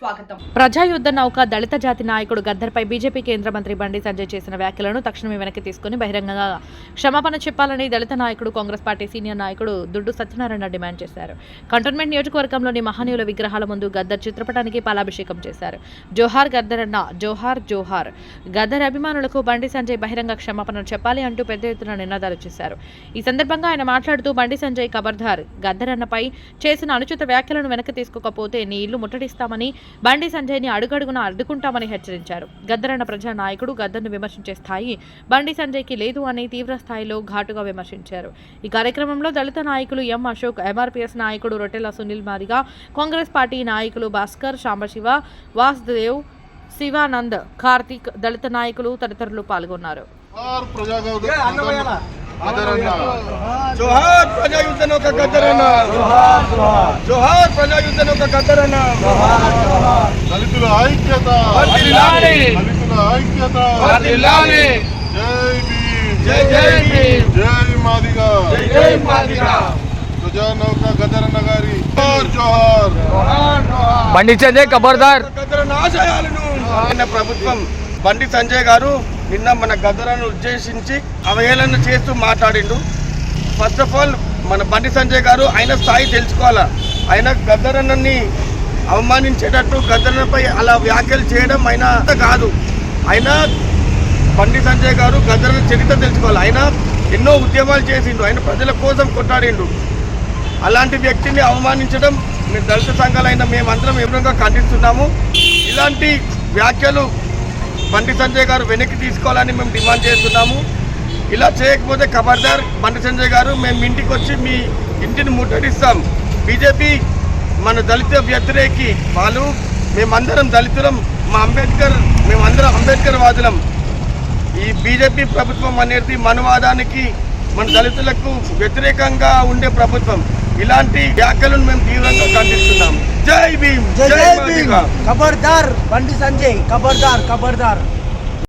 స్వాగతం. ప్రజాయుద్ధ నౌక దళిత జాతి నాయకుడు గద్దర్పై బీజేపీ కేంద్ర మంత్రి బండి సంజయ్ చేసిన వ్యాఖ్యలను తక్షణమే వెనక్కి తీసుకుని బహిరంగంగా క్షమాపణ చెప్పాలని దళిత నాయకుడు కాంగ్రెస్ పార్టీ సీనియర్ నాయకుడు దుడ్డు సత్యనారాయణ డిమాండ్ చేశారు. కంటోన్మెంట్ నియోజకవర్గంలోని మహనీయుల విగ్రహాల ముందు గద్దర్ చిత్రపటానికి పాలాభిషేకం చేశారు. జోహార్ గద్దర్ అన్న జోహార్ జోహార్ గద్దర్ అభిమానులకు బండి సంజయ్ బహిరంగ క్షమాపణ చెప్పాలి అంటూ పెద్ద ఎత్తున నినాదాలు చేశారు. ఈ సందర్భంగా ఆయన మాట్లాడుతూ బండి సంజయ్ కబర్ధార్ గద్దర్ అన్నపై చేసిన అనుచిత వ్యాఖ్యలను వెనక్కి తీసుకోకపోతే నీ ఇల్లు ముట్టడిస్తామని బండి సంజయ్ని అడుగడుగున అడ్డుకుంటామని హెచ్చరించారు. గద్దరన్న ప్రజా నాయకుడు గద్దర్ను విమర్శించే స్థాయి బండి సంజయ్కి లేదు అని తీవ్ర స్థాయిలో ఘాటుగా విమర్శించారు. ఈ కార్యక్రమంలో దళిత నాయకులు ఎం అశోక్ ఎంఆర్పీఎస్ నాయకుడు రొట్టెల సునీల్ మాదిగా కాంగ్రెస్ పార్టీ నాయకులు భాస్కర్ సాంబశివ వాసుదేవ్ శివానంద్ కార్తీక్ దళిత నాయకులు తదితరులు పాల్గొన్నారు. ఆదరణ జోహార్ ప్రజాయుద్ధ నౌక గద్దరన్న జోహార్ ప్రజాయుద్ధ నౌక గద్దరన్న దళితుల ఐక్యత. దళితుల ఐక్యత. జై భీమ్ జై జై భీమ్. జై మాదిగా జై జై మాదిగా ప్రజానౌక గదరన్న గారి జోహార్ జోహార్ బండి సంజయ్ ఖబర్దార్ ఆశయాలను ప్రభుత్వం బండి సంజయ్ గారు నిన్న మన గద్దరను ఉద్దేశించి అవహేళన చేస్తూ మాట్లాడిండు. ఫస్ట్ ఆఫ్ ఆల్ మన బండి సంజయ్ గారు ఆయన స్థాయి తెలుసుకోవాలా? ఆయన గద్దరన్నని అవమానించేటట్టు గద్దరన్నపై అలా వ్యాఖ్యలు చేయడం ఆయన కాదు. ఆయన బండి సంజయ్ గారు గద్దరన్న చరిత్ర తెలుసుకోవాలి? ఆయన ఎన్నో ఉద్యమాలు చేసిండు. ఆయన ప్రజల కోసం కొట్టాడిండు అలాంటి వ్యక్తిని అవమానించడం మీ దళిత సంఘాలైన మేమందరం ఎవరంగా ఖండిస్తున్నాము. ఇలాంటి వ్యాఖ్యలు బండి సంజయ్ గారు వెనక్కి తీసుకోవాలని మేము డిమాండ్ చేస్తున్నాము. ఇలా చేయకపోతే ఖబర్దార్ బండి సంజయ్ గారు మేము ఇంటికి వచ్చి మీ ఇంటిని ముట్టడిస్తాం. బీజేపీ మన దళిత వ్యతిరేకి వాళ్ళు మేమందరం దళితులం మా అంబేద్కర్ మేమందరం అంబేద్కర్ వాదులం. ఈ బీజేపీ ప్రభుత్వం అనేది మనవాదానికి మన దళితులకు వ్యతిరేకంగా ఉండే ప్రభుత్వం. ఇలాంటి వ్యాఖ్యలను మేము తీవ్రంగా ఖండిస్తున్నాం జై భీమ్! జై భీమ్. ఖబర్దార్ బండి సంజయ్ ఖబర్దార్ ఖబర్దార్